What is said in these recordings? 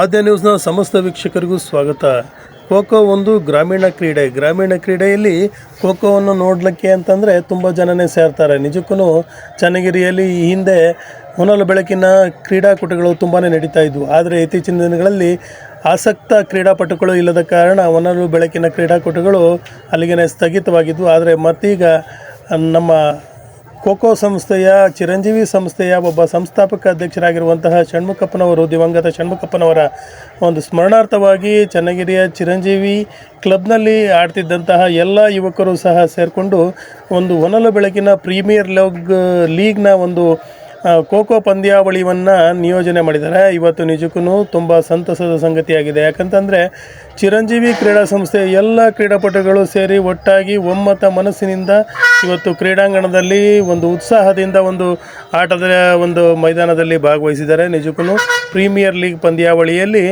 ಆದ್ಯ ನ್ಯೂಸ್ನ ಸಮಸ್ತ ವೀಕ್ಷಕರಿಗೂ ಸ್ವಾಗತ. ಖೋಖೋ ಒಂದು ಗ್ರಾಮೀಣ ಕ್ರೀಡೆ. ಗ್ರಾಮೀಣ ಕ್ರೀಡೆಯಲ್ಲಿ ಖೋಖೋವನ್ನು ನೋಡಲಿಕ್ಕೆ ಅಂತಂದರೆ ತುಂಬ ಜನನೇ ಸೇರ್ತಾರೆ. ನಿಜಕ್ಕೂ ಚನ್ನಗಿರಿಯಲ್ಲಿ ಈ ಹಿಂದೆ ಹೊನಲು ಬೆಳಕಿನ ಕ್ರೀಡಾಕೂಟಗಳು ತುಂಬಾ ನಡೀತಾ ಇದ್ವು. ಆದರೆ ಇತ್ತೀಚಿನ ದಿನಗಳಲ್ಲಿ ಆಸಕ್ತ ಕ್ರೀಡಾಪಟುಗಳು ಇಲ್ಲದ ಕಾರಣ ಹೊನಲು ಬೆಳಕಿನ ಕ್ರೀಡಾಕೂಟಗಳು ಅಲ್ಲಿಗೆ ಸ್ಥಗಿತವಾಗಿದ್ವು. ಆದರೆ ಮತ್ತೀಗ ನಮ್ಮ ಖೋಖೋ ಸಂಸ್ಥೆಯ, ಚಿರಂಜೀವಿ ಸಂಸ್ಥೆಯ ಒಬ್ಬ ಸಂಸ್ಥಾಪಕ ಅಧ್ಯಕ್ಷರಾಗಿರುವಂತಹ ಷಣ್ಮುಖಪ್ಪನವರು, ದಿವಂಗತ ಷಣ್ಮುಖಪ್ಪನವರ ಒಂದು ಸ್ಮರಣಾರ್ಥವಾಗಿ ಚನ್ನಗಿರಿಯ ಚಿರಂಜೀವಿ ಕ್ಲಬ್ನಲ್ಲಿ ಆಡ್ತಿದ್ದಂತಹ ಎಲ್ಲ ಯುವಕರು ಸಹ ಸೇರಿಕೊಂಡು ಒಂದು ಒನಲು ಬೆಳಕಿನ ಪ್ರೀಮಿಯರ್ ಲೀಗ್, ಲೀಗ್ನ ಒಂದು ಖೋಖೋ ಪಂದ್ಯಾವಳಿಯನ್ನು ನಿಯೋಜನೆ ಮಾಡಿದ್ದಾರೆ. ಇವತ್ತು ನಿಜಕ್ಕೂ ತುಂಬ ಸಂತಸದ ಸಂಗತಿಯಾಗಿದೆ. ಯಾಕಂತಂದರೆ ಚಿರಂಜೀವಿ ಕ್ರೀಡಾ ಸಂಸ್ಥೆಯ ಎಲ್ಲ ಕ್ರೀಡಾಪಟುಗಳು ಸೇರಿ ಒಟ್ಟಾಗಿ ಒಮ್ಮತ ಮನಸ್ಸಿನಿಂದ ಇವತ್ತು ಕ್ರೀಡಾಂಗಣದಲ್ಲಿ ಒಂದು ಉತ್ಸಾಹದಿಂದ ಒಂದು ಆಟದ ಒಂದು ಮೈದಾನದಲ್ಲಿ ಭಾಗವಹಿಸಿದ್ದಾರೆ. ನಿಜಕ್ಕೂ ಪ್ರೀಮಿಯರ್ ಲೀಗ್ ಪಂದ್ಯಾವಳಿಯಲ್ಲಿ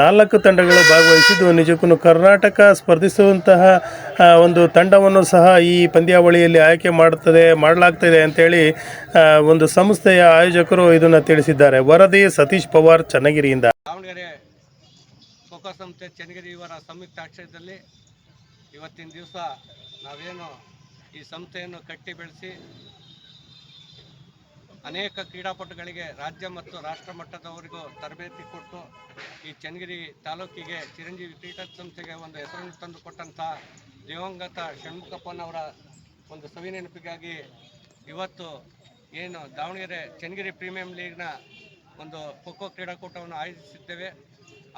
ನಾಲ್ಕು ತಂಡಗಳು ಭಾಗವಹಿಸಿದ್ದು, ನಿಜಕ್ಕೂ ಕರ್ನಾಟಕ ಸ್ಪರ್ಧಿಸುವಂತಹ ಒಂದು ತಂಡವನ್ನು ಸಹ ಈ ಪಂದ್ಯಾವಳಿಯಲ್ಲಿ ಆಯ್ಕೆ ಮಾಡುತ್ತದೆ ಮಾಡಲಾಗ್ತದೆ ಅಂತೇಳಿ ಒಂದು ಸಂಸ್ಥೆಯ ಆಯೋಜಕರು ಇದನ್ನು ತಿಳಿಸಿದ್ದಾರೆ. ವರದಿ ಸತೀಶ್ ಪವಾರ್ ಚನ್ನಗಿರಿಯಿಂದ. ಸಂಸ್ಥೆ ಚನ್ನಗಿರಿ ಇವರ ಸಂಯುಕ್ತ ಆಶ್ರಯದಲ್ಲಿ ಇವತ್ತಿನ ದಿವಸ ನಾವೇನು ಈ ಸಂಸ್ಥೆಯನ್ನು ಕಟ್ಟಿ ಬೆಳೆಸಿ ಅನೇಕ ಕ್ರೀಡಾಪಟುಗಳಿಗೆ ರಾಜ್ಯ ಮತ್ತು ರಾಷ್ಟ್ರ ಮಟ್ಟದವರಿಗೂ ತರಬೇತಿ ಕೊಟ್ಟು ಈ ಚನ್ನಗಿರಿ ತಾಲೂಕಿಗೆ ಚಿರಂಜೀವಿ ಕ್ರೀಡಾ ಸಂಸ್ಥೆಗೆ ಒಂದು ಹೆಸರನ್ನು ತಂದು ಕೊಟ್ಟಂಥ ದಿವಂಗತ ಷಣ್ಮುಖಪ್ಪನವರ ಒಂದು ಸವಿನೆನಪಿಗಾಗಿ ಇವತ್ತು ಏನು ದಾವಣಗೆರೆ ಚನ್ನಗಿರಿ ಪ್ರೀಮಿಯಂ ಲೀಗ್ನ ಒಂದು ಖೋಖೋ ಕ್ರೀಡಾಕೂಟವನ್ನು ಆಯೋಜಿಸಿದ್ದೇವೆ.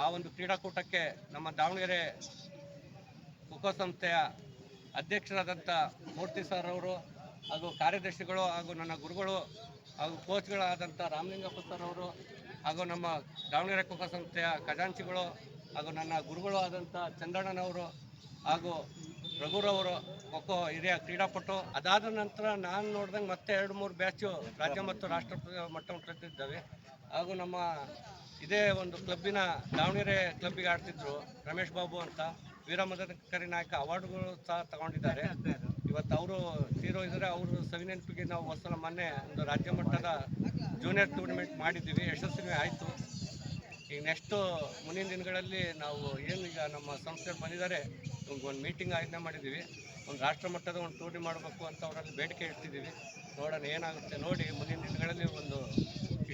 ಆ ಒಂದು ಕ್ರೀಡಾಕೂಟಕ್ಕೆ ನಮ್ಮ ದಾವಣಗೆರೆ ಖೋಖೋ ಸಂಸ್ಥೆಯ ಅಧ್ಯಕ್ಷರಾದಂಥ ಮೂರ್ತಿ ಸರ್ ಅವರು ಹಾಗೂ ಕಾರ್ಯದರ್ಶಿಗಳು ಹಾಗೂ ನನ್ನ ಗುರುಗಳು ಹಾಗೂ ಕೋಚ್ಗಳಾದಂಥ ರಾಮಲಿಂಗಪ್ಪ ಸರ್ ಅವರು ಹಾಗೂ ನಮ್ಮ ದಾವಣಗೆರೆ ಖೋಖೋ ಸಂಸ್ಥೆಯ ಖಜಾಂಚಿಗಳು ಹಾಗೂ ನನ್ನ ಗುರುಗಳು ಆದಂಥ ಚಂದಣ್ಣನವರು ಹಾಗೂ ರಘುರವರು ಖೋಖೋ ಹಿರಿಯ ಕ್ರೀಡಾಪಟು. ಅದಾದ ನಂತರ ನಾನು ನೋಡ್ದಂಗೆ ಮತ್ತೆ ಎರಡು ಮೂರು ಬ್ಯಾಚು ರಾಜ್ಯ ಮತ್ತು ರಾಷ್ಟ್ರ ಮಟ್ಟ ಮಟ್ಟದಿದ್ದಾವೆ ಹಾಗೂ ನಮ್ಮ ಇದೇ ಒಂದು ಕ್ಲಬ್ಬಿನ ದಾವಣಗೆರೆ ಕ್ಲಬ್ಬಿಗೆ ಆಡ್ತಿದ್ರು ರಮೇಶ್ ಬಾಬು ಅಂತ. ವೀರಮದಕರಿ ನಾಯಕ ಅವಾರ್ಡ್ಗಳು ಸಹ ತಗೊಂಡಿದ್ದಾರೆ. ಇವತ್ತು ಅವರು ತೀರೋಗಿದ್ದಾರೆ ಅವರು ಸವಿನೆನಪಿಗೆ ನಾವು ಹೊಸಲ ಮೊನ್ನೆ ಒಂದು ರಾಜ್ಯ ಮಟ್ಟದ ಜೂನಿಯರ್ ಟೂರ್ನಮೆಂಟ್ ಮಾಡಿದ್ದೀವಿ. ಯಶಸ್ವಿ ಆಯಿತು. ಈಗ ನೆಕ್ಸ್ಟು ಮುಂದಿನ ದಿನಗಳಲ್ಲಿ ನಾವು ಏನು ಈಗ ನಮ್ಮ ಸಂಸ್ಥೆ ಬಂದಿದ್ದಾರೆ ಒಂದು ಮೀಟಿಂಗ್ ಆಯೋಜನೆ ಮಾಡಿದ್ದೀವಿ. ಒಂದು ರಾಷ್ಟ್ರ ಮಟ್ಟದ ಒಂದು ಟೂರ್ನಿ ಮಾಡಬೇಕು ಅಂತ ಅವರಲ್ಲಿ ಬೇಡಿಕೆ ಇಡ್ತಿದ್ದೀವಿ ನೋಡೋಣ ಏನಾಗುತ್ತೆ. ನೋಡಿ ಮುಂದಿನ ದಿನಗಳಲ್ಲಿ ಒಂದು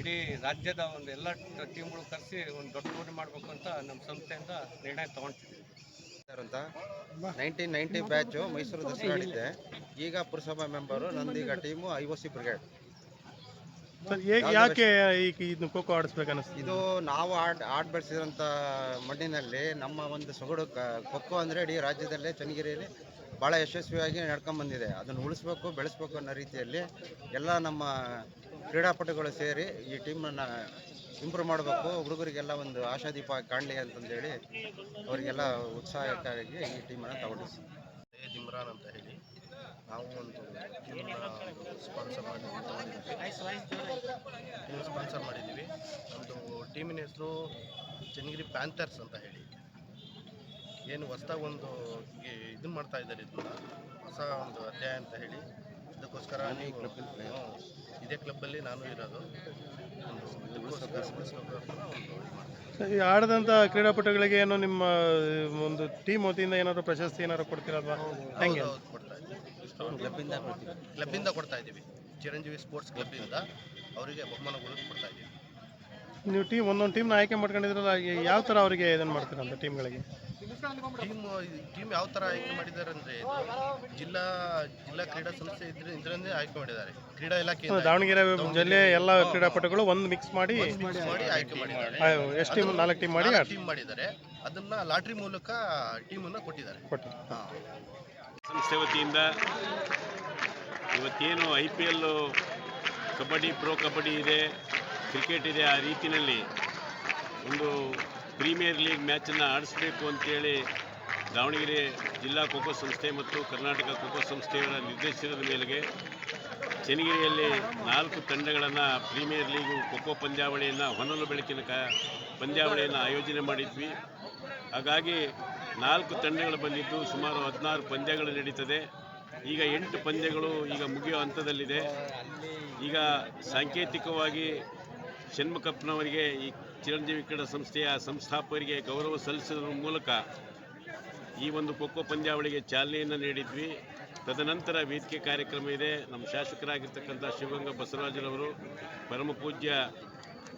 ಇಡೀ ರಾಜ್ಯದ ಒಂದು ಎಲ್ಲ ಟೀಮ್ಗಳು ಕರೆಸಿ ಒಂದು ದೊಡ್ಡ ಟೂರ್ನಿ ಮಾಡಬೇಕು ಅಂತ ನಮ್ಮ ಸಂಸ್ಥೆಯಿಂದ ನಿರ್ಣಯ ತೊಗೊಳ್ತಿದ್ದೀವಿ ಸರ್ ಅಂತ nineteen ninety batch Mysuru Dasara ಆಡಿದ್ದೆ ಈಗ ಪುರಸಭಾ member ನಂದೀಗ team I O C brigade ಯಾಕೆ ಈಗ ಖೋ ಆಡಿಸ್ಬೇಕು ಆಡಿಸ್ಬೇಕನ್ನಿಸ್ತು ಇದು ನಾವು ಆಡ್ ಆಡ್ ಬೆಳೆಸಿದಂಥ ಮಣ್ಣಿನಲ್ಲಿ ನಮ್ಮ ಒಂದು ಸೊಗಡು ಖೋಖೋ ಅಂದರೆ ಇಡೀ ರಾಜ್ಯದಲ್ಲೇ ಚನ್ನಗಿರಿಯಲ್ಲಿ ಭಾಳ ಯಶಸ್ವಿಯಾಗಿ ನಡ್ಕೊಂಬಂದಿದೆ ಅದನ್ನು ಉಳಿಸ್ಬೇಕು ಬೆಳೆಸ್ಬೇಕು ಅನ್ನೋ ರೀತಿಯಲ್ಲಿ ಎಲ್ಲ ನಮ್ಮ ಕ್ರೀಡಾಪಟುಗಳು ಸೇರಿ ಈ ಟೀಮನ್ನು ಇಂಪ್ರೂವ್ ಮಾಡಬೇಕು ಹುಡುಗರಿಗೆಲ್ಲ ಒಂದು ಆಶಾದೀಪ ಕಾಣಲಿ ಅಂತಂದೇಳಿ ಅವರಿಗೆಲ್ಲ ಉತ್ಸಾಹಕ್ಕಾಗಿ ಈ ಟೀಮನ್ನು ತಗೊಂಡಿದ್ದೀವಿ ಜಿಮ್ರಾನ್ ಇಮ್ರಾನ್ ಅಂತ ಹೇಳಿ. ನಾವು ಒಂದು ಟೀಮ್ನ ಸ್ಪಾನ್ಸರ್ ಮಾಡಿ ತಗೊಂಡಿದ್ದೀವಿ ಟೀಮ್ ಸ್ಪಾನ್ಸರ್ ಮಾಡಿದ್ದೀವಿ ನಮ್ಮದು ಟೀಮಿನ ಹೆಸರು ಚನ್ನಗಿರಿ ಪ್ಯಾಂಥರ್ಸ್ ಅಂತ ಹೇಳಿ. ಏನು ಹೊಸ್ದಾಗಿ ಒಂದು ಇದನ್ನು ಮಾಡ್ತಾ ಇದ್ದಾರೆ ಇದನ್ನ. ಹೊಸ ಒಂದು ಅಧ್ಯಾಯ ಅಂತ ಹೇಳಿ. ಅದಕ್ಕೋಸ್ಕರ ಇದೇ ಕ್ಲಬ್ಬಲ್ಲಿ ನಾನು ಇರೋದು. ಈ ಆಡದಂಥ ಕ್ರೀಡಾಪಟುಗಳಿಗೆ ಏನು ನಿಮ್ಮ ಒಂದು ಟೀಮ್ ವತಿಯಿಂದ ಏನಾದ್ರು ಪ್ರಶಸ್ತಿ ಏನಾದ್ರು ಕೊಡ್ತೀರಲ್ವಾ ಹೆಂಗೆ? ಕ್ಲಬ್ಬಿಂದ ಕೊಡ್ತೀವಿ. ಕ್ಲಬ್ಬಿಂದ ಕೊಡ್ತಾ ಇದ್ದೀವಿ. ಚಿರಂಜೀವಿ ಸ್ಪೋರ್ಟ್ಸ್ ಕ್ಲಬ್ಬಿಂದ ಅವರಿಗೆ ಬಹುಮಾನಗಳು ಕೊಡ್ತಾ ಇದ್ದೀವಿ. ನೀವು ಟೀಮ್ ಒಂದೊಂದು ಟೀಮ್ನ ಆಯ್ಕೆ ಮಾಡ್ಕೊಂಡಿದ್ರಲ್ಲ ಯಾವ ಥರ ಅವರಿಗೆ ಇದನ್ನು ಮಾಡ್ತೀರ ಅಂತ ಟೀಮ್ಗಳಿಗೆ? ಟೀಮ್ ಟೀಮ್ ಯಾವ ಥರ ಆಯ್ಕೆ ಮಾಡಿದ್ದಾರೆ ಅಂದರೆ ಜಿಲ್ಲಾ ಜಿಲ್ಲಾ ಕ್ರೀಡಾ ಸಂಸ್ಥೆ ಇದ್ರೆ ಇದರನ್ನೇ ಆಯ್ಕೆ ಮಾಡಿದ್ದಾರೆ. ಕ್ರೀಡಾ ಇಲಾಖೆ ದಾವಣಗೆರೆ ಜಿಲ್ಲೆ ಎಲ್ಲ ಕ್ರೀಡಾಪಟುಗಳು ಒಂದು ಮಿಕ್ಸ್ ಮಾಡಿ ಮಾಡಿ ಆಯ್ಕೆ ಮಾಡಿದ್ದಾರೆ. ಎಷ್ಟು ಟೀಮ್ ನಾಲ್ಕು ಟೀಮ್ ಮಾಡಿ ಟೀಮ್ ಮಾಡಿದ್ದಾರೆ. ಅದನ್ನ ಲಾಟ್ರಿ ಮೂಲಕ ಟೀಮನ್ನು ಕೊಟ್ಟಿದ್ದಾರೆ. ಸಂಸ್ಥೆ ವತಿಯಿಂದ ಇವತ್ತೇನು I P L kabaddi pro kabaddi ಇದೆ. ಕ್ರಿಕೆಟ್ ಇದೆ ಆ ರೀತಿಯಲ್ಲಿ ಒಂದು ಪ್ರೀಮಿಯರ್ ಲೀಗ್ ಮ್ಯಾಚನ್ನು ಆಡಿಸ್ಬೇಕು ಅಂತೇಳಿ ದಾವಣಗೆರೆ ಜಿಲ್ಲಾ ಖೋಖೋ ಸಂಸ್ಥೆ ಮತ್ತು ಕರ್ನಾಟಕ ಖೋಖೋ ಸಂಸ್ಥೆಯವರ ನಿರ್ದೇಶನದ ಮೇರೆಗೆ ಚನ್ನಗಿರಿಯಲ್ಲಿ ನಾಲ್ಕು ತಂಡಗಳನ್ನು ಪ್ರೀಮಿಯರ್ ಲೀಗು ಖೋಖೋ ಪಂದ್ಯಾವಳಿಯನ್ನು, ಹೊನಲು ಬೆಳಕಿನ ಕ, ಪಂದ್ಯಾವಳಿಯನ್ನು ಆಯೋಜನೆ ಮಾಡಿದ್ವಿ. ಹಾಗಾಗಿ ನಾಲ್ಕು ತಂಡಗಳು ಬಂದಿದ್ದು ಸುಮಾರು ಹದಿನಾರು ಪಂದ್ಯಗಳು ನಡೀತದೆ. ಈಗ ಎಂಟು ಪಂದ್ಯಗಳು ಈಗ ಮುಗಿಯೋ ಹಂತದಲ್ಲಿದೆ. ಈಗ ಸಾಂಕೇತಿಕವಾಗಿ ಷಣ್ಮುಖಪ್ಪನವರಿಗೆ ಈ ಚಿರಂಜೀವಿ ಕ್ರೀಡಾ ಸಂಸ್ಥೆಯ ಸಂಸ್ಥಾಪಕರಿಗೆ ಗೌರವ ಸಲ್ಲಿಸುವ ಮೂಲಕ ಈ ಒಂದು ಖೋಖೋ ಪಂದ್ಯಾವಳಿಗೆ ಚಾಲನೆಯನ್ನು ನೀಡಿದ್ವಿ. ತದನಂತರ ವೇದಿಕೆ ಕಾರ್ಯಕ್ರಮ ಇದೆ. ನಮ್ಮ ಶಾಸಕರಾಗಿರ್ತಕ್ಕಂಥ ಶಿವಗಂಗಾ ಬಸವರಾಜರವರು, ಪರಮ ಪೂಜ್ಯ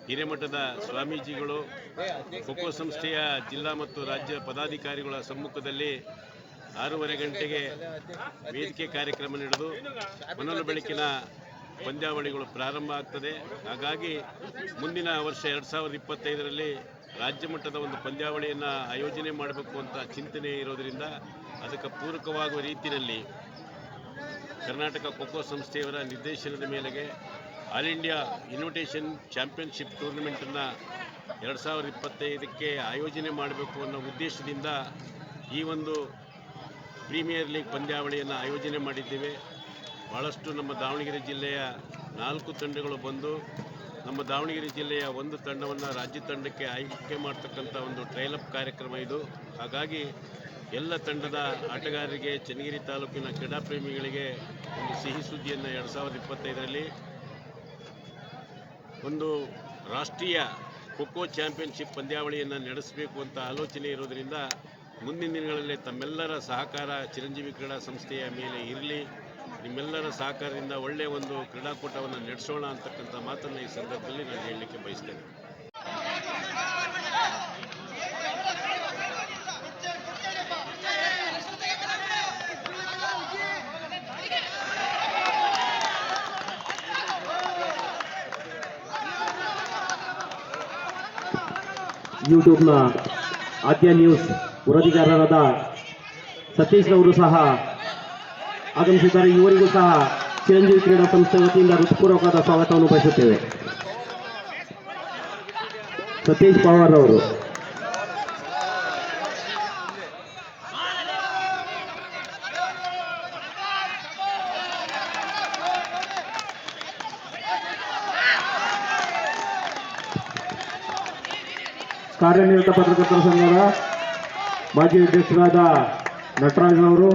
ಹಿರೇಮಠದ ಸ್ವಾಮೀಜಿಗಳು, ಖೋಖೋ ಸಂಸ್ಥೆಯ ಜಿಲ್ಲಾ ಮತ್ತು ರಾಜ್ಯ ಪದಾಧಿಕಾರಿಗಳ ಸಮ್ಮುಖದಲ್ಲಿ ಆರೂವರೆ ಗಂಟೆಗೆ ವೇದಿಕೆ ಕಾರ್ಯಕ್ರಮ ನಡೆದು ಮನಲು ಬೆಳಕಿನ ಪಂದ್ಯಾವಳಿಗಳು ಪ್ರಾರಂಭ ಆಗ್ತದೆ. ಹಾಗಾಗಿ ಮುಂದಿನ ವರ್ಷ ಎರಡು ಸಾವಿರದ ಇಪ್ಪತ್ತೈದರಲ್ಲಿ ರಾಜ್ಯ ಮಟ್ಟದ ಒಂದು ಪಂದ್ಯಾವಳಿಯನ್ನು ಆಯೋಜನೆ ಮಾಡಬೇಕು ಅಂತ ಚಿಂತನೆ ಇರೋದರಿಂದ ಅದಕ್ಕೆ ಪೂರಕವಾಗುವ ರೀತಿಯಲ್ಲಿ ಕರ್ನಾಟಕ ಖೋಖೋ ಸಂಸ್ಥೆಯವರ ನಿರ್ದೇಶನದ ಮೇಲೆಗೆ ಆಲ್ ಇಂಡಿಯಾ ಇನ್ವಿಟೇಷನ್ ಚಾಂಪಿಯನ್ಶಿಪ್ ಟೂರ್ನಮೆಂಟನ್ನು ಎರಡು ಸಾವಿರದ ಇಪ್ಪತ್ತೈದಕ್ಕೆ ಆಯೋಜನೆ ಮಾಡಬೇಕು ಅನ್ನೋ ಉದ್ದೇಶದಿಂದ ಈ ಒಂದು ಪ್ರೀಮಿಯರ್ ಲೀಗ್ ಪಂದ್ಯಾವಳಿಯನ್ನು ಆಯೋಜನೆ ಮಾಡಿದ್ದೇವೆ. ಭಾಳಷ್ಟು ನಮ್ಮ ದಾವಣಗೆರೆ ಜಿಲ್ಲೆಯ ನಾಲ್ಕು ತಂಡಗಳು ಬಂದು ನಮ್ಮ ದಾವಣಗೆರೆ ಜಿಲ್ಲೆಯ ಒಂದು ತಂಡವನ್ನು ರಾಜ್ಯ ತಂಡಕ್ಕೆ ಆಯ್ಕೆ ಮಾಡ್ತಕ್ಕಂಥ ಒಂದು ಟ್ರೈಲಪ್ ಕಾರ್ಯಕ್ರಮ ಇದು. ಹಾಗಾಗಿ ಎಲ್ಲ ತಂಡದ ಆಟಗಾರರಿಗೆ, ಚನ್ನಗಿರಿ ತಾಲೂಕಿನ ಕ್ರೀಡಾಪ್ರೇಮಿಗಳಿಗೆ ಒಂದು ಸಿಹಿ ಸುದ್ದಿಯನ್ನು ಎರಡು ಸಾವಿರದ ಇಪ್ಪತ್ತೈದರಲ್ಲಿ ಒಂದು ರಾಷ್ಟ್ರೀಯ ಖೋಖೋ ಚಾಂಪಿಯನ್ಶಿಪ್ ಪಂದ್ಯಾವಳಿಯನ್ನು ನಡೆಸಬೇಕು ಅಂತ ಆಲೋಚನೆ ಇರೋದರಿಂದ ಮುಂದಿನ ದಿನಗಳಲ್ಲಿ ತಮ್ಮೆಲ್ಲರ ಸಹಕಾರ ಚಿರಂಜೀವಿ ಕ್ರೀಡಾ ಸಂಸ್ಥೆಯ ಮೇಲೆ ಇರಲಿ. ನಿಮ್ಮೆಲ್ಲರ ಸಹಕಾರದಿಂದ ಒಳ್ಳೆಯ ಒಂದು ಕ್ರೀಡಾಕೂಟವನ್ನು ನಡೆಸೋಣ ಅಂತಕ್ಕಂಥ ಮಾತನ್ನು ಈ ಸಂದರ್ಭದಲ್ಲಿ ನಾನು ಹೇಳಲಿಕ್ಕೆ ಬಯಸ್ತೇನೆ. ಯೂಟ್ಯೂಬ್ನ ಆದ್ಯ ನ್ಯೂಸ್ ವರದಿಗಾರರಾದ ಸತೀಶ್ ಅವರು ಸಹ ಆಗಮಿಸಿದ್ದಾರೆ ಇವರಿಗೂ ಸಹ ಚಿರಂಜೀವಿ ಕ್ರೀಡಾ ಸಂಸ್ಥೆ ವತಿಯಿಂದ ಹೃತ್ಪೂರ್ವಕವಾದ ಸ್ವಾಗತವನ್ನು ಬಯಸುತ್ತೇವೆ. ಸತೀಶ್ ಪವಾರ್ ಅವರು. ಕಾರ್ಯನಿರತ ಪತ್ರಕರ್ತರ ಸಂಘದ ಮಾಜಿ ಅಧ್ಯಕ್ಷರಾದ ನಟರಾಜ್ನವರು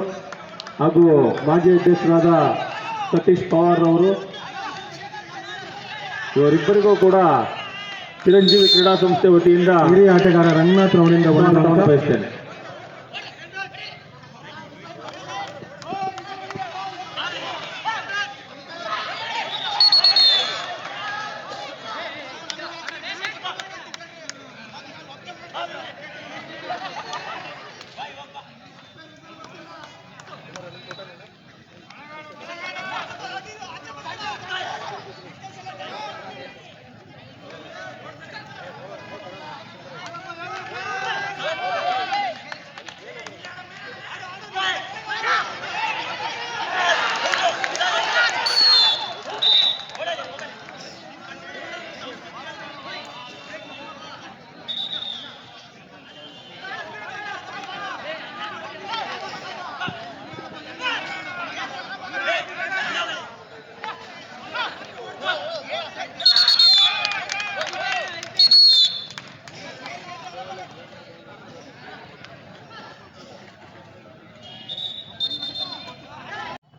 ಹಾಗೂ ಮಾಜಿ ಅಧ್ಯಕ್ಷರಾದ ಸತೀಶ್ ಪವಾರ್ ಅವರು ಇವರಿಬ್ಬರಿಗೂ ಕೂಡ ಚಿರಂಜೀವಿ ಕ್ರೀಡಾ ಸಂಸ್ಥೆ ವತಿಯಿಂದ ಹಿರಿಯ ಆಟಗಾರ ರಂಗನಾಥ್ ಅವರಿಂದ ಬಯಸ್ತೇನೆ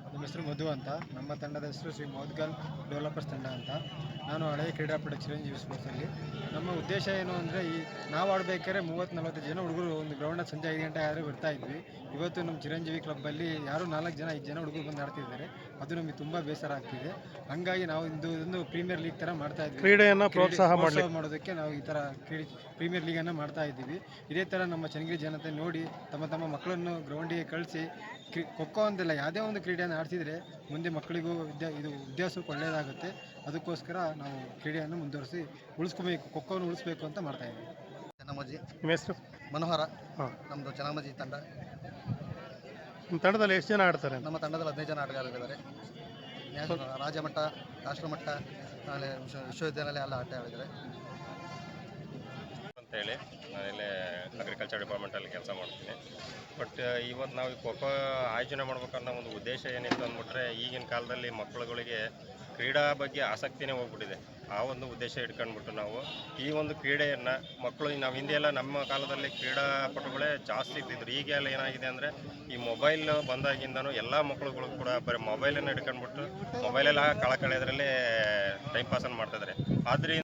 ನಮ್ಮ ಹೆಸರು ಮಧು ಅಂತ. ನಮ್ಮ ತಂಡದ ಹೆಸರು ಶ್ರೀ ಮೌದ್ಗಲ್ ಡೆವಲಪರ್ಸ್ ತಂಡ ಅಂತ. ನಾನು ಹಳೆಯ ಕ್ರೀಡಾಪಟು ಚಿರಂಜೀವಿ ಸ್ಪೋರ್ಟ್ಸಲ್ಲಿ ನಮ್ಮ ಉದ್ದೇಶ ಏನು ಅಂದರೆ ಈ ನಾವು ಆಡಬೇಕಾದ್ರೆ ಮೂವತ್ತು ನಲ್ವತ್ತು ಜನ ಹುಡುಗರು ಒಂದು ಗ್ರೌಂಡಲ್ಲಿ ಸಂಜೆ ಐದು ಗಂಟೆ ಆದರೆ ಬರ್ತಾ ಇದ್ವಿ. ಇವತ್ತು ನಮ್ಮ ಚಿರಂಜೀವಿ ಕ್ಲಬ್ಬಲ್ಲಿ ಯಾರು ನಾಲ್ಕು ಜನ, ಐದು ಜನ ಹುಡುಗರು ಬಂದು ಆಡ್ತಿದ್ದಾರೆ. ಅದು ನಮಗೆ ತುಂಬ ಬೇಸರ ಆಗ್ತಿದೆ. ಹಂಗಾಗಿ ನಾವು ಇಂದು ಒಂದು ಪ್ರೀಮಿಯರ್ ಲೀಗ್ ಥರ ಮಾಡ್ತಾ ಇದ್ವಿ ಕ್ರೀಡೆಯನ್ನು ಪ್ರೋತ್ಸಾಹ ಮಾಡಲಿಕ್ಕೆ. ಮಾಡೋದಕ್ಕೆ ನಾವು ಈ ತರ ಪ್ರೀಮಿಯರ್ ಪ್ರೀಮಿಯರ್ ಲೀಗನ್ನು ಮಾಡ್ತಾ ಇದ್ದೀವಿ. ಇದೇ ತರ ನಮ್ಮ ಚನ್ನಗಿರಿ ಜನತೆ ನೋಡಿ ತಮ್ಮ ತಮ್ಮ ಮಕ್ಕಳನ್ನು ಗ್ರೌಂಡಿಗೆ ಕಳಿಸಿ ಕ್ರಿ ಖೋಖೋ ಅಂತೆಲ್ಲ ಯಾವುದೇ ಒಂದು ಕ್ರೀಡೆಯನ್ನು ಆಡಿಸಿದ್ರೆ ಮುಂದೆ ಮಕ್ಕಳಿಗೂ ವಿದ್ಯಾ ಇದು ವಿದ್ಯಾಸಕ್ಕೆ ಒಳ್ಳೆಯದಾಗುತ್ತೆ ಅದಕ್ಕೋಸ್ಕರ ನಾವು ಕ್ರೀಡೆಯನ್ನು ಮುಂದುವರಿಸಿ ಉಳಿಸ್ಕೋಬೇಕು ಖೋಖೋವನ್ನು ಉಳಿಸ್ಬೇಕು ಅಂತ ಮಾಡ್ತಾ ಇದ್ದೀವಿ. ಚೆನ್ನಮ್ಮಜ್ಜಿ ನಿಮ್ಮ ಹೆಸರು? ಮನೋಹರ. ನಮ್ಮದು ಚೆನ್ನಮ್ಮಜಿ ತಂಡ. ನಿಮ್ಮ ತಂಡದಲ್ಲಿ ಎಷ್ಟು ಜನ ಆಡ್ತಾರೆ ನಮ್ಮ ತಂಡದಲ್ಲಿ ಹದಿನೈದು ಜನ ಆಟಗಾರರಿದ್ದಾರೆ. ನ್ಯಾಷನಲ್ ರಾಜ್ಯ ಮಟ್ಟ ರಾಷ್ಟ್ರಮಟ್ಟ ಆಮೇಲೆ ವಿಶ್ವ ವಿಶ್ವವಿದ್ಯಾನಿಲಯ ಎಲ್ಲ ಆಟ ಆಡಿದ್ದಾರೆ. ಅಂತೇಳಿ ನಾನಿಲ್ಲಿ ಅಗ್ರಿಕಲ್ಚರ್ ಡಿಪಾರ್ಟ್ಮೆಂಟಲ್ಲಿ ಕೆಲಸ ಮಾಡ್ತೀನಿ. ಬಟ್ ಇವತ್ತು ನಾವು ಈ ಖೋಖೋ ಆಯೋಜನೆ ಮಾಡ್ಬೇಕನ್ನೋ ಒಂದು ಉದ್ದೇಶ ಏನಿತ್ತು ಅಂದ್ಬಿಟ್ರೆ ಈಗಿನ ಕಾಲದಲ್ಲಿ ಮಕ್ಕಳುಗಳಿಗೆ ಕ್ರೀಡಾ ಬಗ್ಗೆ ಆಸಕ್ತಿನೇ ಹೋಗ್ಬಿಟ್ಟಿದೆ. ಆ ಒಂದು ಉದ್ದೇಶ ಇಟ್ಕೊಂಡ್ಬಿಟ್ಟು ನಾವು ಈ ಒಂದು ಕ್ರೀಡೆಯನ್ನು ಮಕ್ಕಳು ನಾವು ಹಿಂದೆ ಎಲ್ಲ ನಮ್ಮ ಕಾಲದಲ್ಲಿ ಕ್ರೀಡಾಪಟುಗಳೇ ಜಾಸ್ತಿ ಇದ್ದಿದ್ರು. ಈಗ ಎಲ್ಲ ಏನಾಗಿದೆ ಅಂದರೆ ಈ ಮೊಬೈಲ್ ಬಂದಾಗಿಂದನೂ ಎಲ್ಲ ಮಕ್ಕಳುಗಳು ಕೂಡ ಬರೀ ಮೊಬೈಲನ್ನು ಹಿಡ್ಕೊಂಡ್ಬಿಟ್ಟು ಮೊಬೈಲೆಲ್ಲ ಕಳ ಕಳೆಯೋದ್ರಲ್ಲೇ ಟೈಮ್ ಪಾಸನ್ನು ಮಾಡ್ತಾಯಿದ್ದಾರೆ ಆದ್ದರಿಂದ